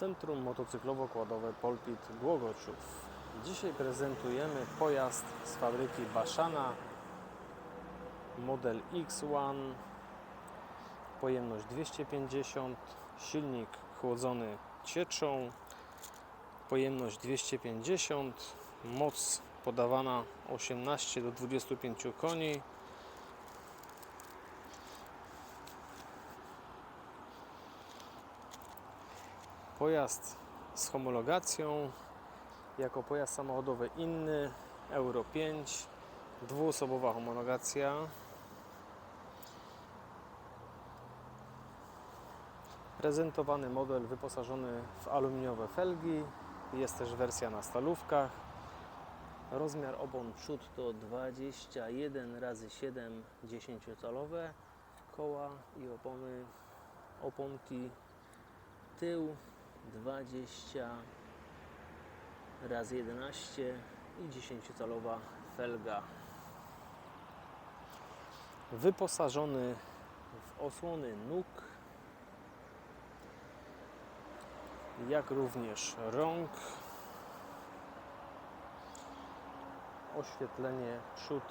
Centrum Motocyklowo-Kładowe Polpit Głogoczów. Dzisiaj prezentujemy pojazd z fabryki Baszana model X1 pojemność 250 silnik chłodzony cieczą pojemność 250 moc podawana 18 do 25 koni Pojazd z homologacją jako pojazd samochodowy inny Euro 5 dwuosobowa homologacja. Prezentowany model wyposażony w aluminiowe felgi. Jest też wersja na stalówkach. Rozmiar opon przód to 21 razy 7 10 calowe koła i opony oponki tył 20 razy 11 i 10-calowa felga. Wyposażony w osłony nóg, jak również rąk. Oświetlenie przód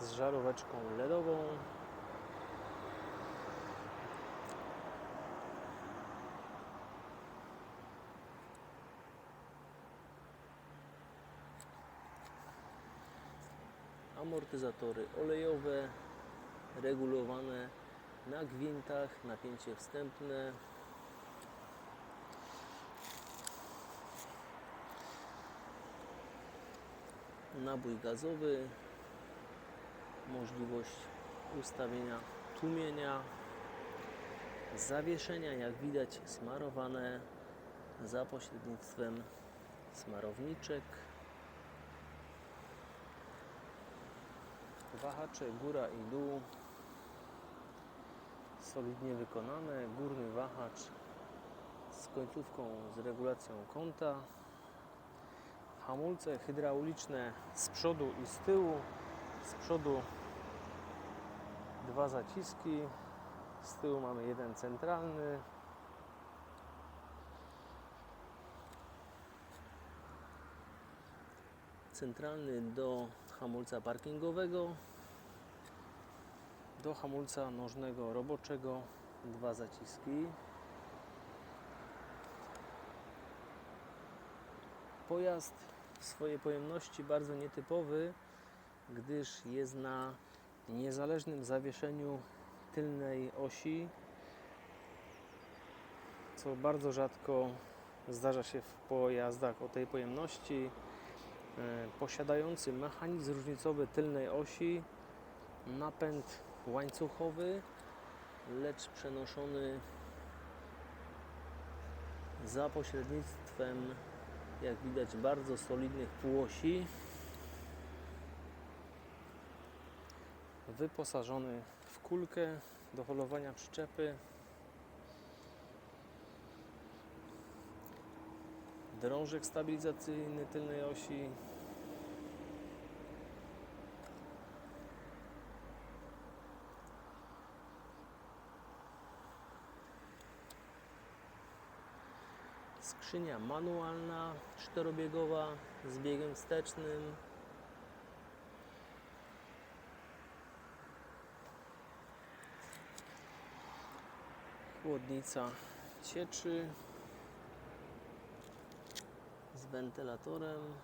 z żaróweczką LEDową. Amortyzatory olejowe regulowane na gwintach, napięcie wstępne. Nabój gazowy, możliwość ustawienia tłumienia, zawieszenia, jak widać, smarowane za pośrednictwem smarowniczek. Wahacze góra i dół solidnie wykonane. Górny wahacz z końcówką z regulacją kąta. Hamulce hydrauliczne z przodu i z tyłu. Z przodu dwa zaciski, z tyłu mamy jeden centralny. Centralny do hamulca parkingowego, do hamulca nożnego roboczego dwa zaciski. Pojazd w swojej pojemności bardzo nietypowy, gdyż jest na niezależnym zawieszeniu tylnej osi, co bardzo rzadko zdarza się w pojazdach o tej pojemności posiadający mechanizm różnicowy tylnej osi, napęd łańcuchowy, lecz przenoszony za pośrednictwem, jak widać, bardzo solidnych półosi. Wyposażony w kulkę do holowania przyczepy. Drążek stabilizacyjny tylnej osi. Skrzynia manualna, czterobiegowa z biegiem wstecznym. Chłodnica cieczy wentylatorem.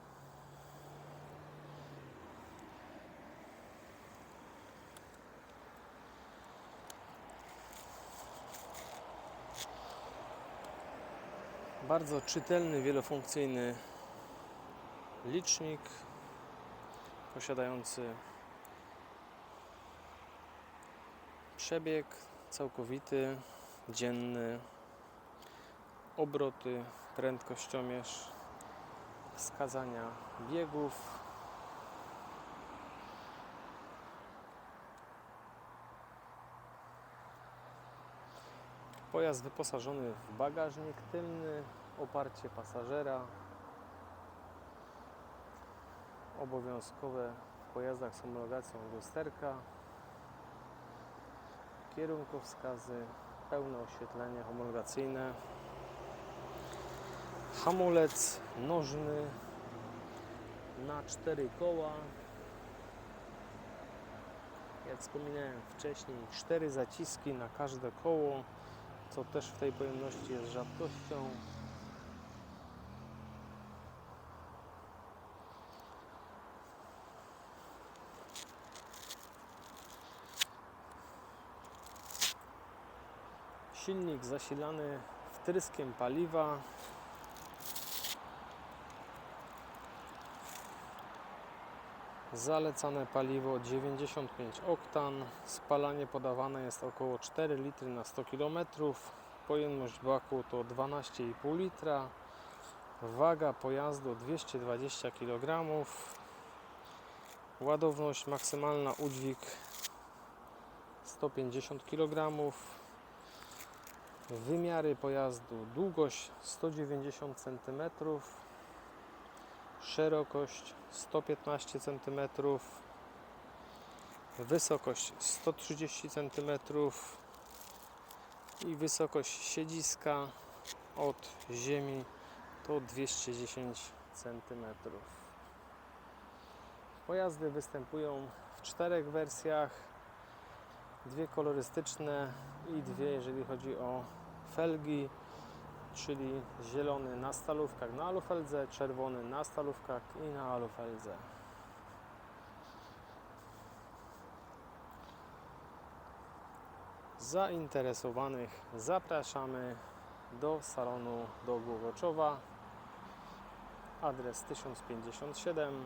Bardzo czytelny, wielofunkcyjny licznik posiadający przebieg całkowity, dzienny, obroty, prędkościomierz, wskazania biegów. Pojazd wyposażony w bagażnik tylny, oparcie pasażera. Obowiązkowe w pojazdach z homologacją lusterka. Kierunkowskazy, pełne oświetlenie homologacyjne. Hamulec nożny na cztery koła. Jak wspominałem wcześniej, cztery zaciski na każde koło, co też w tej pojemności jest rzadkością. Silnik zasilany wtryskiem paliwa. Zalecane paliwo 95 oktan. Spalanie podawane jest około 4 litry na 100 km. Pojemność baku to 12,5 litra. Waga pojazdu 220 kg. Ładowność maksymalna udźwig 150 kg. Wymiary pojazdu: długość 190 cm, szerokość 115 cm, wysokość 130 cm i wysokość siedziska od ziemi to 210 cm. Pojazdy występują w czterech wersjach dwie kolorystyczne i dwie, jeżeli chodzi o felgi, czyli zielony na stalówkach na alufeldze, czerwony na stalówkach i na alufeldze. Zainteresowanych zapraszamy do salonu do Głowoczowa. Adres 1057